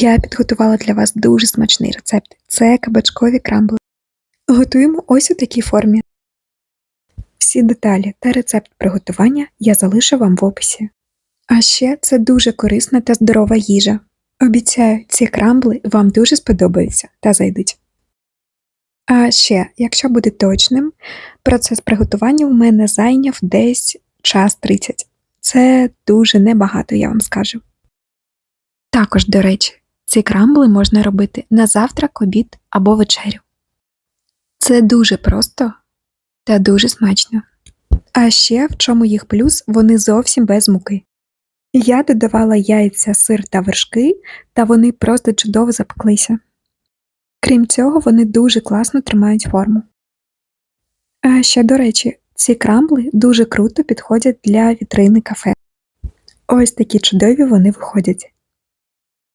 Я підготувала для вас дуже смачний рецепт. Це кабачкові крамбли. Готуємо ось у такій формі. Всі деталі та рецепт приготування я залишу вам в описі. А ще це дуже корисна та здорова їжа. Обіцяю, ці крамбли вам дуже сподобаються та зайдуть. А ще, якщо бути точним, процес приготування у мене зайняв десь час 30. Це дуже небагато, я вам скажу. Також, до речі, ці крамбли можна робити на завтрак, обід або вечерю. Це дуже просто та дуже смачно. А ще в чому їх плюс, вони зовсім без муки. Я додавала яйця, сир та вершки, та вони просто чудово запеклися. Крім цього, вони дуже класно тримають форму. А ще, до речі, ці крамбли дуже круто підходять для вітрини кафе. Ось такі чудові вони виходять.